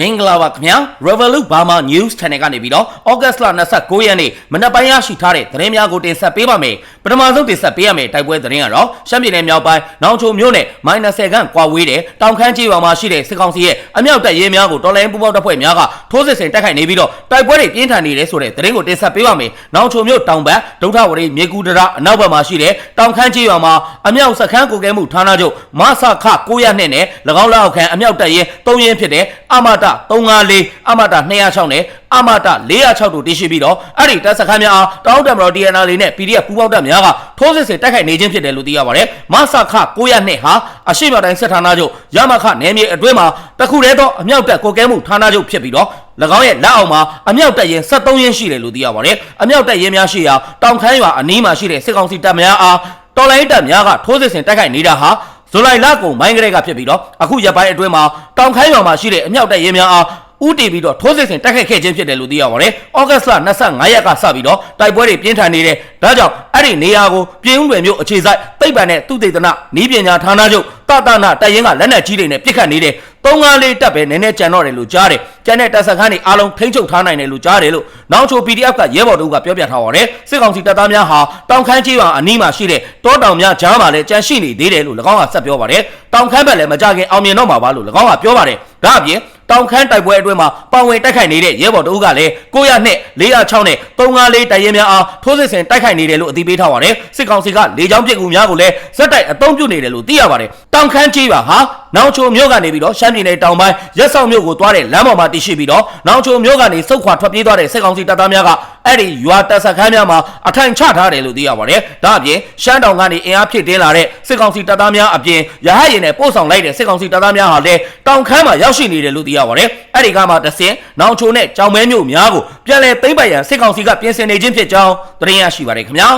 မင်္ဂလာပါခင်ဗျာ Revolut Burma News Channel ကနေပြီးတော့ August လ29ရက်နေ့မနက်ပိုင်းရရှိထားတဲ့သတင်းများကိုတင်ဆက်ပေးပါမယ်ပထမဆုံးတင်ဆက်ပေးရမယ့်တိုက်ပွဲသတင်းကတော့ရှမ်းပြည်နယ်မြောက်ပိုင်းနောင်ချိုမြို့နယ် -10 ခန့်ကွာဝေးတဲ့တောင်ခမ်းကြီးရွာမှာရှိတဲ့စစ်ကောင်စီရဲ့အမြောက်တပ်ရဲများကိုတော်လိုင်းပူပေါင်းတပ်ဖွဲ့များကထိုးစစ်ဆင်တိုက်ခိုက်နေပြီးတော့တိုက်ပွဲတွေပြင်းထန်နေတယ်ဆိုတဲ့သတင်းကိုတင်ဆက်ပေးပါမယ်နောင်ချိုမြို့တောင်ဘက်ဒုထဝရီမြေကူတရအနောက်ဘက်မှာရှိတဲ့တောင်ခမ်းကြီးရွာမှာအမြောက်စခန်းကိုကဲမှုဌာနချုပ်မဆခ900နဲ့နဲ့၎င်းလက်အောက်ခံအမြောက်တပ်ရဲ3ရင်းဖြစ်တဲ့အမတ354အမတ206နဲ့အမတ406တို့တည်ရှိပြီးတော့အဲ့ဒီတပ်စခန်းများအားတောင်းတမတော် DNR လေးနဲ့ PDF ပူးပေါင်းတပ်များကထိုးစစ်ဆင်တိုက်ခိုက်နေခြင်းဖြစ်တယ်လို့သိရပါတယ်မဆခ902ဟာအရှိမတိုင်းစစ်ဌာနချုပ်ရမခနယ်မြေအတွင်းမှာတခုတည်းသောအမြောက်တပ်ကိုကဲမှုဌာနချုပ်ဖြစ်ပြီးတော့၎င်းရဲ့လက်အောက်မှာအမြောက်တပ်ရင်73ရင်းရှိတယ်လို့သိရပါတယ်အမြောက်တပ်ရင်များရှိရာတောင်ခမ်းရွာအနီးမှာရှိတဲ့စစ်ကောင်စီတပ်များအားတော်လိုင်းတပ်များကထိုးစစ်ဆင်တိုက်ခိုက်နေတာဟာ ဇူလိုင်လကုန်မိုင်းကလေးကဖြစ်ပြီးတော့အခုရက်ပိုင်းအတွင်းမှာတောင်ခမ်းရွာမှာရှိတဲ့အမြောက်တပ်ရင်များအားဦးတည်ပြီးတော့ထိုးစစ်ဆင်တိုက်ခိုက်ခဲ့ခြင်းဖြစ်တယ်လို့သိရပါတယ်။ဩဂတ်စ်လ25ရက်ကစပြီးတော့တိုက်ပွဲတွေပြင်းထန်နေတယ်။ဒါကြောင့်အဲ့ဒီနေရာကိုပြင်းဦးလွယ်မျိုးအခြေစိုက်သိပ္ပံနဲ့သူတေသနဤပညာဌာနချုပ် တတနာတရင်ကလက်နက်ကြီးတွေနဲ့ပစ်ခတ်နေတယ်။သုံးကားလေးတက်ပဲနည်းနည်းကြံတော့တယ်လို့ကြားတယ်။ကျန်တဲ့တပ်စခန်းတွေအားလုံးထိန်းချုပ်ထားနိုင်တယ်လို့ကြားတယ်လို့နောက်ချို PDF ကရဲဘော်တို့ကပြောပြထားပါတယ်။စစ်ကောင်စီတပ်သားများဟာတောင်ခမ်းကြီးရွာအနီးမှာရှိတဲ့တောတောင်များကြားမှာလည်းကြန့်ရှိနေသေးတယ်လို့၎င်းကဆက်ပြောပါတယ်။တောင်ခမ်းဘက်လည်းမကြခင်အောင်မြင်တော့မှာပါလို့၎င်းကပြောပါတယ်။ဒါအပြင်တောင်ခမ်းတိုက်ပွဲအတွင်းမှာပါဝင်တိုက်ခိုက်နေတဲ့ရဲဘော်တို့ကလည်း900နဲ့406နဲ့354တိုက်ရဲများအားထိုးစစ်ဆင်တိုက်ခိုက်နေတယ်လို့အသိပေးထားပါတယ်စစ်ကောင်စီကလေကြောင်းပစ်ကူများကိုလည်းဇက်တိုက်အုံပြုနေတယ်လို့သိရပါတယ်တောင်ခမ်းကြီးပါဟာနောင်ချိုမြို့ကနေပြီးတော့ရှမ်းပြည်နယ်တောင်ပိုင်းရက်ဆောင်မြို့ကိုသွားတဲ့လမ်းပေါ်မှာတည်ရှိပြီးတော့နောင်ချိုမြို့ကနေစုတ်ခွာထွက်ပြေးသွားတဲ့စစ်ကောင်စီတပ်သားများကအဲ့ဒီရွာတပ်စခန်းများမှာအထိုင်ချထားတယ်လို့သိရပါတယ်ဒါအပြင်ရှမ်းတောင်ကနေအင်အားဖြည့်တင်းလာတဲ့စစ်ကောင်စီတပ်သားများအပြင်ရဟတ်ရင်နဲ့ပို့ဆောင်လိုက်တဲ့စစ်ကောင်စီတပ်သားများဟာလည်းတောင်ခမ်းမှာရောက်ရှိနေတယ်လို့သိရပါတယ်အဲ့ဒီကမှတဆင်နောင်ချိုနဲ့ကြောင်မဲမြို့များကိုပြန်လည်သိမ့်ပိုက်ရန်စစ်ကောင်စီကပြင်ဆင်နေခြင်းဖြစ်ကြောင်းသတင်းရရှိပါတယ်ခင်ဗျာ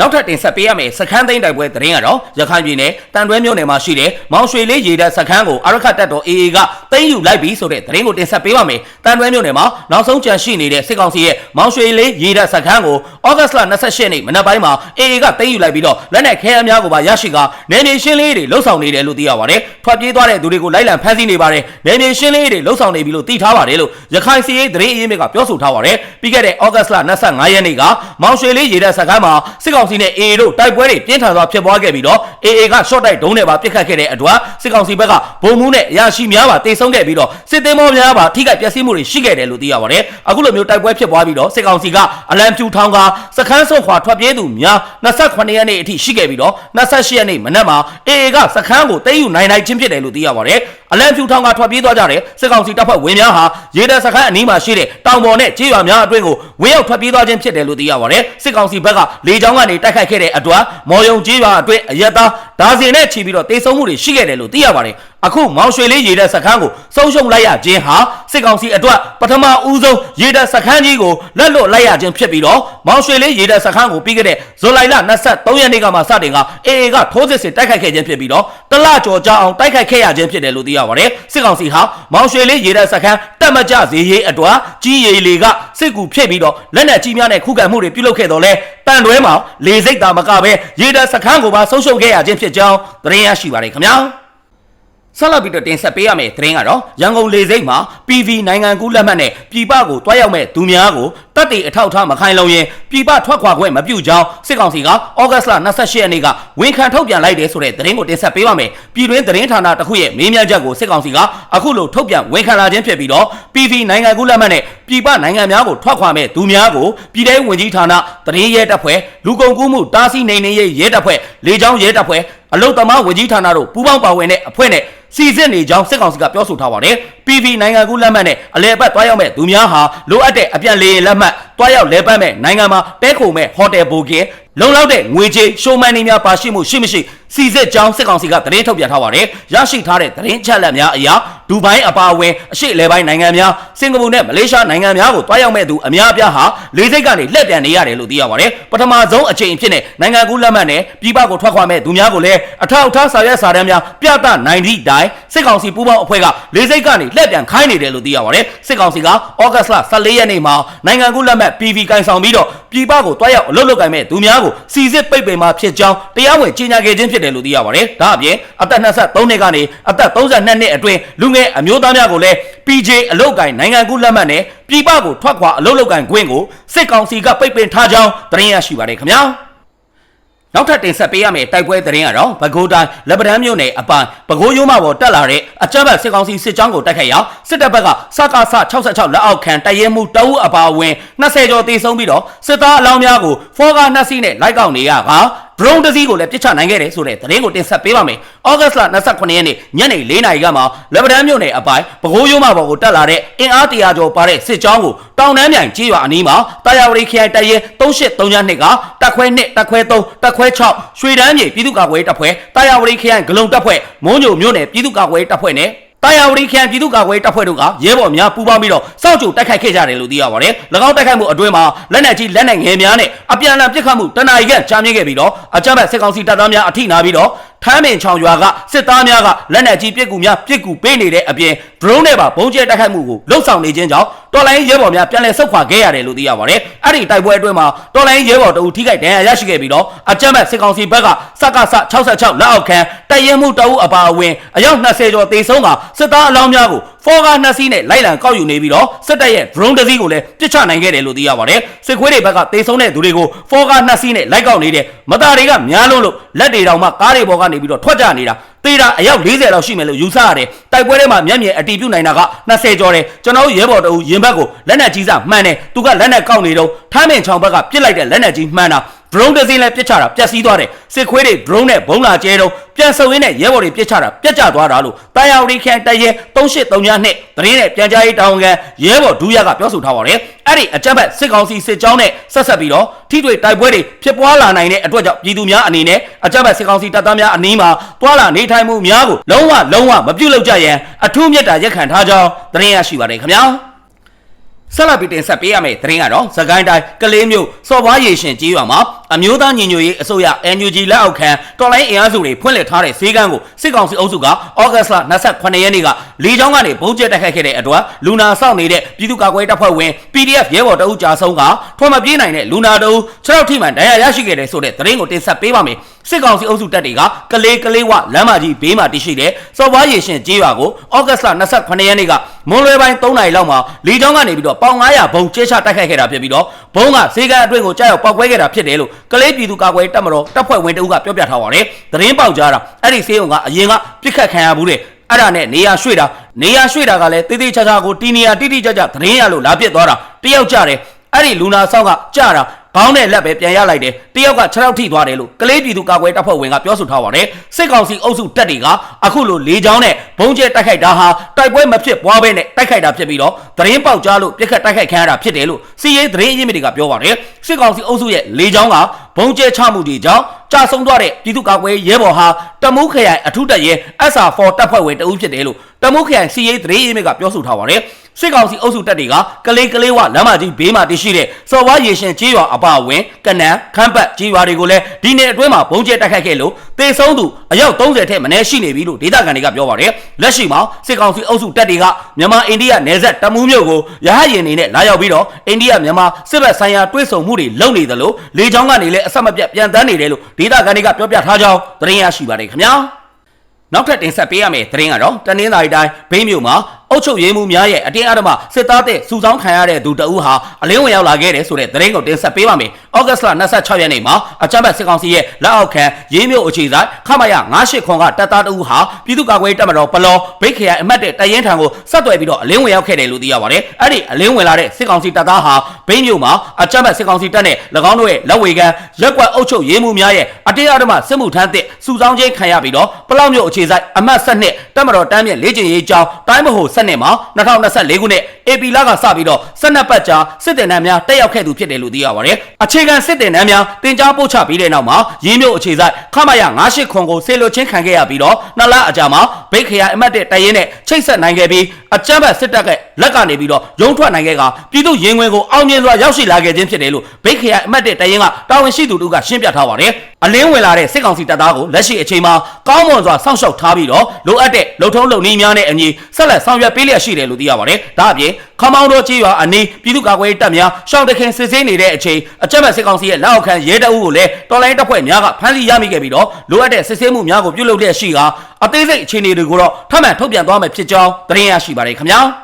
နောက်ထပ်တင်ဆက်ပေးရမယ့်စခန်းသိမ်းတိုက်ပွဲသတင်းကတော့ရခိုင်ပြည်နယ်တန်တွဲမြို့နယ်မှာရှိတဲ့မောင်ရွှေလေးရေတပ်စခန်းကိုအရခတ်တပ်တော် AA ကသိမ်းယူလိုက်ပြီဆိုတဲ့သတင်းကိုတင်ဆက်ပေးပါမယ်။တန်တွဲမြို့နယ်မှာနောက်ဆုံးကြံရှိနေတဲ့စစ်ကောင်စီရဲ့မောင်ရွှေလေးရေတပ်စခန်းကိုဩဂတ်စ်လ28ရက်နေ့မနက်ပိုင်းမှာ AA ကသိမ်းယူလိုက်ပြီးတော့လက်နက်ခဲယမ်းများကိုပါရရှိကာနယ်မြေရှင်းလင်းရေးတွေလှုပ်ဆောင်နေတယ်လို့သိရပါတယ်။ထွက်ပြေးသွားတဲ့သူတွေကိုလိုက်လံဖမ်းဆီးနေပါတယ်။နယ်မြေရှင်းလင်းရေးတွေလှုပ်ဆောင်နေပြီလို့သိထားပါတယ်လို့ရခိုင်စီရေးသတင်းအရင်းမြစ်ကပြောဆိုထားပါတယ်။ပြီးခဲ့တဲ့ဩဂတ်စ်လ25ရက်နေ့ကမောင်ရွှေလေးရေတပ်စခန်းမှာစစ်ကောင်စီနဲ့ AA တို့တိုက်ပွဲတွေပြင်းထန်စွာဖြစ်ပွားခဲ့ပြီးတော့ AA က short တိုက်ဒုံးနဲ့ပါပစ်ခတ်ခဲ့တဲ့အတွက်စစ်ကောင်စီဘက်ကဗုံမှုနဲ့အရာရှိများပါတေဆုံးခဲ့ပြီးတော့စစ်သေးမောများပါထိခိုက်ပျက်စီးမှုတွေရှိခဲ့တယ်လို့သိရပါတယ်။အခုလိုမျိုးတိုက်ပွဲဖြစ်ပွားပြီးတော့စစ်ကောင်စီကအလံဖြူထောင်ကစခန်းဆုံးခွာထွက်ပြေးသူများ28ရက်နေ့အထိရှိခဲ့ပြီးတော့28ရက်နေ့မနက်မှာ AA ကစခန်းကိုသိမ်းယူနိုင်နိုင်ချင်းဖြစ်တယ်လို့သိရပါတယ်။အလံဖြူထောင်ကထွက်ပြေးသွားကြတဲ့စစ်ကောင်စီတပ်ဖွဲ့ဝင်များဟာရေတပ်စခန်းအနီးမှာရှိတဲ့တောင်ပေါ်နဲ့ကြေးရွာများအတွင်းကိုဝင်းရောက်ထွက်ပြေးသွားခြင်းဖြစ်တယ်လို့သိရပါတယ်။စစ်ကောင်စီဘက်ကလေကြောင်းကနေတိုက်ခိုက်ခဲ့တဲ့အတွက်မော်ယုံကြေးရွာအတွင်းအရက်သားဒါဇင်နဲ့ချီပြီးတော့တေဆုံးမှုတွေရှိခဲ့တယ်လို့သိရပါတယ်။ အခုမောင်ရွှေလေးရေတပ်စခန်းကိုဆုံးရှုံးလိုက်ရခြင်းဟာစစ်ကောင်စီအတွက်ပထမဦးဆုံးရေတပ်စခန်းကြီးကိုလက်လွတ်လိုက်ရခြင်းဖြစ်ပြီးတော့မောင်ရွှေလေးရေတပ်စခန်းကိုပြီးခဲ့တဲ့ဇူလိုင်လ23ရက်နေ့ကမှစတင်က AA ကထိုးစစ်ဆင်တိုက်ခိုက်ခဲ့ခြင်းဖြစ်ပြီးတော့တလကျော်ကြာအောင်တိုက်ခိုက်ခဲ့ရခြင်းဖြစ်တယ်လို့သိရပါတယ်။စစ်ကောင်စီဟာမောင်ရွှေလေးရေတပ်စခန်းတက်မကြစေရေးအတွက်ကြီးရီလေကစစ်ကူဖြစ်ပြီးတော့လက်နက်ကြီးများနဲ့ခုခံမှုတွေပြုလုပ်ခဲ့တော့လဲတန်တွဲမှာလေစိတ်တာမကပဲရေတပ်စခန်းကိုပါဆုံးရှုံးခဲ့ရခြင်းဖြစ်ကြောင်းသတင်းရရှိပါတယ်ခင်ဗျာ။ ဆက်လက်ပြီးတော့တင်ဆက်ပေးရမယ့်သတင်းကတော့ရန်ကုန်လေဆိပ်မှာ PV နိုင်ငံကူးလက်မှတ်နဲ့ပြည်ပကိုတွားရောက်မဲ့သူများကို တပ်တွေအထောက်အထားမခိုင်လုံရင်ပြည်ပထွက်ခွာခွင့်မပြုကြောင်းစစ်ကောင်စီကဩဂတ်စ်လ28ရက်နေ့ကဝန်ခံထုတ်ပြန်လိုက်တယ်ဆိုတဲ့သတင်းကိုတင်ဆက်ပေးပါမယ်။ပြည်တွင်းသတင်းဌာနတစ်ခုရဲ့မေးမြန်းချက်ကိုစစ်ကောင်စီကအခုလိုထုတ်ပြန်ဝန်ခံလာခြင်းဖြစ်ပြီးတော့ PV နိုင်ငံကူးလက်မှတ်နဲ့ပြည်ပနိုင်ငံများကိုထွက်ခွာမဲ့သူများကိုပြည်ထောင်ဝင်ကြီးဌာနသတင်းရဲတပ်ဖွဲ့လူကုန်ကူးမှုတားဆီးနေနေရေးရဲတပ်ဖွဲ့လေကြောင်းရဲတပ်ဖွဲ့အလုတ်သမားဝင်ကြီးဌာနတို့ပူးပေါင်းပါဝင်တဲ့အဖွဲ့နဲ့စီစစ်နေကြောင်းစစ်ကောင်စီကပြောဆိုထားပါတယ်။ PV နိုင်ငံကူးလက်မှတ်နဲ့အလဲပတ်သွားရောက်မဲ့သူများဟာလိုအပ်တဲ့အပြန်လေရင်လက်မှတ် நம்ம သွားရောက်လဲပတ်မဲ့နိုင်ငံမှာတဲခုံမဲ့ဟိုတယ်ဘိုကင်လုံလောက်တဲ့ငွေကြေးရှိုးမန်းနေများပါရှိမှုရှိမရှိစီစစ်ကြောင်းစစ်ကောင်စီကသတင်းထုတ်ပြန်ထားပါတယ်။ရရှိထားတဲ့သတင်းချက်လက်များအရဒူဘိုင်းအပါအဝင်အရှိလေပိုင်းနိုင်ငံများစင်ကာပူနဲ့မလေးရှားနိုင်ငံများကိုတွားရောက်မဲ့သူအများအပြားဟာလေစိတ်ကနေလက်ပြန်နေရတယ်လို့သိရပါတယ်။ပထမဆုံးအချိန်ဖြစ်တဲ့နိုင်ငံကူးလက်မှတ်နဲ့ပြည်ပကိုထွက်ခွာမဲ့သူများကိုလည်းအထောက်အထားစာရွက်စာတမ်းများပြသနိုင်သည့်တိုင်စစ်ကောင်စီပူးပေါင်းအဖွဲ့ကလေစိတ်ကနေလက်ပြန်ခိုင်းနေတယ်လို့သိရပါတယ်။စစ်ကောင်စီကဩဂတ်စ်လ14ရက်နေ့မှာနိုင်ငံကူးလက်မှတ်တ် PV ကန်ဆောင်ပြီးတော့ပြည်ပကိုတွားရောက်အလုပ်လုပ်ကိုင်မဲ့သူများကိုစီစစ်ပိတ်ပင်မှာဖြစ်ကြောင်းတရားဝင်ကြေညာခဲ့ခြင်းဖြစ်တယ်လို့သိရပါတယ်။ဒါအပြင်အသက်23နှစ်ကနေအသက်32နှစ်အတွင်းလူငယ်အမျိုးသားများကိုလည်း PJ အလုပ်ကိုင်နိုင်ငံကူးလက်မှတ်နဲ့ပြည်ပကိုထွက်ခွာအလုပ်လုပ်ကိုင်ခွင့်ကိုစစ်ကောင်စီကပိတ်ပင်ထားကြောင်းသတင်းရရှိပါတယ်ခင်ဗျာ။ နောက်ထပ်တင်ဆက်ပေးရမယ့်တိုက်ပွဲသတင်းကတော့ပဲခူးတိုင်းလက်ပတန်းမြို့နယ်အပိုင်းပဲခူးရိုးမပေါ်တက်လာတဲ့အကြမ်းဖက်စစ်ကောင်စီစစ်ကြောင်းကိုတိုက်ခိုက်ရာစစ်တပ်ဘက်ကစကားဆ66လက်အောက်ခံတရဲမှုတအုပ်အပါအဝင်20ကျော်တေဆုံးပြီးတော့စစ်သားအလောင်းများကိုဖောကားနှစ်စီးနဲ့လိုက်ကောက်နေရက drone တစ်စီးကိုလည်းပြစ်ချနိုင်ခဲ့တယ်ဆိုတဲ့သတင်းကိုတင်ဆက်ပေးပါမယ်။ဩဂတ်စ်လ29ရက်နေ့ညနေ4နာရီကမှလက်ပတန်းမြို့နယ်အပိုင်းပဲခူးရိုးမပေါ်ကိုတက်လာတဲ့အင်အားတရာကျော်ပါတဲ့စစ်ကြောင်းကိုတောင်တန်းမြိုင်ကြီးရွာအနီးမှာတာယာဝတီခရိုင်တရဲ3832ကတက်ခွဲ1တက်ခွဲ3တက်ခွဲ6ရွှေတန်းမြေပြည်သူ့ကာကွယ်ရေးတပ်ဖွဲ့တာယာဝတီခရိုင်ဂလုံတပ်ဖွဲ့မုံညိုမြို့နယ်ပြည်သူ့ကာကွယ်ရေးတပ်ဖွဲ့နဲ့ တာယာဝတီခရိုင်ပြည်သူ့ကာကွယ်ရေးတပ်ဖွဲ့တို့ကရဲဘော်များပူးပေါင်းပြီးတော့စောင့်ကြိုတိုက်ခိုက်ခဲ့ကြတယ်လို့သိရပါတယ်။၎င်းတိုက်ခိုက်မှုအတွင်းမှာလက်နက်ကြီးလက်နက်ငယ်များနဲ့အပြန်အလှန်ပစ်ခတ်မှုတနအီကကြာမြင့်ခဲ့ပြီးတော့အကြမ်းဖက်စစ်ကောင်စီတပ်သားများအထိနာပြီးတော့ ထမ်းပင်ချောင်ရွာကစစ်သားများကလက်နက်ကြီးပစ်ကူများပစ်ကူပေးနေတဲ့အပြင် drone နဲ့ပါပုံကျဲတိုက်ခိုက်မှုကိုလှုပ်ဆောင်နေခြင်းကြောင့်တော်လိုင်းရဲဘော်များပြန်လည်ဆုတ်ခွာခဲ့ရတယ်လို့သိရပါတယ်။အဲ့ဒီတိုက်ပွဲအတွင်းမှာတော်လိုင်းရဲဘော်တအူထိခိုက်ဒဏ်ရာရရှိခဲ့ပြီးတော့အကြမ်းဖက်စစ်ကောင်စီဘက်ကစကစ66လက်အောက်ခံတရဲမှုတအုပ်အပါအဝင်အယောက်20ကျော်တေဆုံးကစစ်သားအလောင်းများကို ဖောကားနှစ်စီးနဲ့လိုက်လံကောက်ယူနေပြီးတော့စစ်တပ်ရဲ့ drone တစ်စီးကိုလည်းပစ်ချနိုင်ခဲ့တယ်လို့သိရပါတယ်။စစ်ခွေးတွေဘက်ကတေဆုံးတဲ့သူတွေကိုဖောကားနှစ်စီးနဲ့လိုက်ကောက်နေတဲ့မသားတွေကများလုံးလို့လက်တွေတောင်မှကားတွေပေါ်ကနေပြီးတော့ထွက်ကြနေတာ တေးတာအယောက်40လောက်ရှိမယ်လို့ယူဆရတယ်။တိုက်ပွဲထဲမှာမျက်မြင်အတီးပြုတ်နိုင်တာက20ကျော်တယ်။ကျွန်တော်တို့ရဲဘော်တို့ရင်ဘက်ကိုလက်နက်ကြီးစမှန်တယ်။သူကလက်နက်ကောက်နေတော့ထမ်းမင်ချောင်ဘက်ကပစ်လိုက်တဲ့လက်နက်ကြီးမှန်တာ drone တစ်စီးလည်းပြစ်ချတာပျက်စီးသွားတယ်စစ်ခွေးတွေ drone နဲ့ဘုံလာကျဲတော့ပြန်ဆုပ်ရင်းနဲ့ရဲဘော်တွေပြစ်ချတာပြက်ကျသွားတာလို့တာယာဝတီခန်တရဲ3832နဲ့သတင်းနဲ့ပြန်ကြားရေးတာဝန်ခံရဲဘော်ဒူးရကပြောဆိုထားပါတယ်အဲ့ဒီအကြမ်းဖက်စစ်ကောင်စီစစ်ကြောင်းနဲ့ဆက်ဆက်ပြီးတော့ထိတွေ့တိုက်ပွဲတွေဖြစ်ပွားလာနိုင်တဲ့အတွက်ကြောင့်ပြည်သူများအနေနဲ့အကြမ်းဖက်စစ်ကောင်စီတပ်သားများအနီးမှာတွာလာနေထိုင်မှုများကိုလုံးဝလုံးဝမပြုတ်လောက်ကြရန်အထူးမြတ်တာရက်ခံထားကြောင်းသတင်းရရှိပါတယ်ခင်ဗျာဆက်လက်ပြီးတင်ဆက်ပေးရမယ့်သတင်းကတော့သကိုင်းတိုင်းကလေးမျိုးစော်ဘွားရေရှင်ကြီးရွာမှာအမျိုးသားညီညွတ်ရေးအစိုးရ NUG လက်အောက်ခံတော်လိုင်းအင်အားစုတွေဖွင့်လှစ်ထားတဲ့ဈေးကန်းကိုစစ်ကောင်စီအုပ်စုကဩဂတ်စ်လ28ရက်နေ့ကလေကြောင်းကနေဘုံကျက်တိုက်ခိုက်ခဲ့တဲ့အတွက်လူနာစောင့်နေတဲ့ပြည်သူ့ကာကွယ်တပ်ဖွဲ့ဝင် PDF ရဲဘော်တအုပ်ကြာဆုံးကထွန်မပြေးနိုင်တဲ့လူနာတအုပ်6ရောက်ထိမှန်ဒဏ်ရာရရှိခဲ့တဲ့ဆိုတဲ့သတင်းကိုတင်ဆက်ပေးပါမယ်စစ်ကောင်စီအုပ်စုတပ်တွေကကလေးကလေးဝလမ်းမကြီးဘေးမှာတည်ရှိတဲ့စော်ဘွားရေရှင်ကြီးရွာကိုဩဂတ်စ်လ28ရက်နေ့ကမွန်လွယ်ပိုင်း3နာရီလောက်မှာလေကြောင်းကနေပြီးတော့ပေါင်900ဘုံကျဲချတိုက်ခိုက်ခဲ့တာဖြစ်ပြီးတော့ဘုံကဈေးကန်းအတွင်းကိုကြားရောက်ပောက်ကွဲခဲ့တာဖြစ်တယ်လို့ကလေးပြည်သူကာကွယ်တပ်မတော်တပ်ဖွဲ့ဝင်တအုပ်ကပြောပြထားပါတယ်သတင်းပေါက်ကြားတာအဲ့ဒီစေးုံကအရင်ကပြစ်ခတ်ခံရဘူးတဲ့အဲ့ဒါနဲ့နေရာရွှေ့တာနေရာရွှေ့တာကလည်းတိတိကျကျကိုတီနေရာတိတိကျကျသတင်းရလို့လာပြစ်သွားတာတယောက်ကြတယ်အဲ့ဒီလူနာဆောက်ကကြတာ ဘောင်းနဲ့လက်ပဲပြန်ရလိုက်တယ်တယောက်က6ရောက်ထိသွားတယ်လို့ကလေးပြည်သူကာကွယ်တပ်ဖွဲ့ဝင်ကပြောဆိုထားပါတယ်စစ်ကောင်စီအုပ်စုတပ်တွေကအခုလိုလေကြောင်းနဲ့ဘုံကျဲတိုက်ခိုက်တာဟာတိုက်ပွဲမဖြစ်ပွားဘဲနဲ့တိုက်ခိုက်တာဖြစ်ပြီးတော့သတင်းပေါက်ကြားလို့ပြစ်ခတ်တိုက်ခိုက်ခံရတာဖြစ်တယ်လို့စီရေးသတင်းအရင်းမြစ်တွေကပြောပါတယ်စစ်ကောင်စီအုပ်စုရဲ့လေကြောင်းက ဘုံကျဲချမှုတွေကြောင့်ကြာဆုံးသွားတဲ့ပြည်သူ့ကာကွယ်ရဲဘော်ဟာတမူးခရိုင်အထူးတပ်ရဲ SR4 တပ်ဖွဲ့ဝင်တဦးဖြစ်တယ်လို့တမူးခရိုင်စီရေးသတင်းအရင်းမြစ်ကပြောဆိုထားပါတယ်စစ်ကောင်စီအုပ်စုတပ်တွေကကလေးကလေးဝလမ်းမကြီးဘေးမှာတည်ရှိတဲ့စော်ဝါရေရှင်ကြီးရွာအပအဝင်ကနန်ခမ်းပတ်ကြီးရွာတွေကိုလည်းဒီနေ့အတွင်းမှာဘုံကျဲတိုက်ခိုက်ခဲ့လို့တေဆုံးသူအယောက်30ထက်မနည်းရှိနေပြီလို့ဒေသခံတွေကပြောပါတယ်လက်ရှိမှာစစ်ကောင်စီအုပ်စုတပ်တွေကမြန်မာအိန္ဒိယနယ်စပ်တမူးမြို့ကိုရဟယင်နေနဲ့လာရောက်ပြီးတော့အိန္ဒိယမြန်မာစစ်ဘက်ဆိုင်ရာတွဲဆုံမှုတွေလုပ်နေသလိုလေကြောင်းကနေလည်းအဆက်မပြတ်ပြန်တန်းနေတယ်လို့ဒေသခံတွေကပြောပြထားကြောင်းသတင်းရရှိပါတယ်ခင်ဗျာနောက်ထပ်တင်ဆက်ပေးရမယ့်သတင်းကတော့တနင်္လာရီတိုင်းဘိန်းမြို့မှာအုတ်ချုပ်ရေးမှုများရဲ့အတင်းအဓမ္မစစ်သားတဲ့စုဆောင်းခံရတဲ့သူတအူးဟာအလင်းဝင်ရောက်လာခဲ့တယ်ဆိုတဲ့သတင်းကိုတင်ဆက်ပေးပါမယ်။ ဩဂတ်စ်လ26ရက်နေ့မှာအကြမ်းဖက်စစ်ကောင်စီရဲ့လက်အောက်ခံရေးမြို့အခြေဆိုင်ခမရ98ခွန်ကတပ်သားတအူးဟာပြည်သူ့ကာကွယ်တပ်မတော်ပလောဘိတ်ခရိုင်အမတ်တဲ့တရင်ထံကိုဆက်သွယ်ပြီးတော့အလင်းဝင်ရောက်ခဲ့တယ်လို့သိရပါတယ်။အဲ့ဒီအလင်းဝင်လာတဲ့စစ်ကောင်စီတပ်သားဟာဘိန်းမြို့မှာအကြမ်းဖက်စစ်ကောင်စီတပ်နဲ့၎င်းတို့ရဲ့လက်ဝေကန်ရက်ကွက်အုတ်ချုပ်ရေးမှုများရဲ့အတင်းအဓမ္မစစ်မှုထမ်းတဲ့စုဆောင်းခြင်းခံရပြီးတော့ပလောက်မြို့အခြေဆိုင်အမတ်7နှစ်တပ်မတော်တမ်းမြင့်လေ့ကျင့်ရေးကျောင်းတိုင်းမဟုတ်7နှစ်မှာ2024ခုနှစ် AP လကစပြီးတော့12ပတ်ကြာစစ်တင်တန်းများတက်ရောက်ခဲ့သူဖြစ်တယ်လို့သိရပါတယ်။အခြေခံစစ်တင်တန်းများတင် जा ပို့ချပြီးတဲ့နောက်မှာရင်းမြို့အခြေဆိုင်ခမရ98ခွန်ကိုဆေလွတ်ချင်းခံခဲ့ရပြီးတော့နှစ်လအကြာမှာဘိတ်ခရိုင်အမတ်တဲ့တရင်နဲ့ချိတ်ဆက်နိုင်ခဲ့ပြီးအကြမ်းဖက်စစ်တပ်ကလက်ကနေပြီးတော့ရုံထွက်နိုင်ခဲ့ကပြည်သူရင်ဝင်ကိုအောင်မြင်စွာရောက်ရှိလာခဲ့ခြင်းဖြစ်တယ်လို့ဘိတ်ခရိုင်အမတ်တဲ့တရင်ကတာဝန်ရှိသူတို့ကရှင်းပြထားပါတယ်။ အလင်းဝင်လာတဲ့စစ်ကောင်စီတပ်သားကိုလက်ရှိအချိန်မှာကောင်းမွန်စွာစောင့်ရှောက်ထားပြီးတော့လိုအပ်တဲ့လုံထုံးလုံနည်းများနဲ့အညီဆက်လက်ဆောင်ရွက်ပေးလျက်ရှိတယ်လို့သိရပါတယ်။ဒါအပြင်ခမောင်းတော်ကြီးရွာအနီးပြည်သူ့ကာကွယ်ရေးတပ်များရှောင်းတခင်စစ်ဆေးနေတဲ့အချိန်အကြမ်းဖက်စစ်ကောင်စီရဲ့လက်အောက်ခံရဲတပ်ဦးကိုလည်းတော်လိုင်းတပ်ဖွဲ့များကဖမ်းဆီးရမိခဲ့ပြီးတော့လိုအပ်တဲ့စစ်ဆေးမှုများကိုပြုလုပ်လျက်ရှိကအသေးစိတ်အခြေအနေတွေကိုတော့ထပ်မံထုတ်ပြန်သွားမယ်ဖြစ်ကြောင်းသတင်းရရှိပါတယ်ခင်ဗျာ။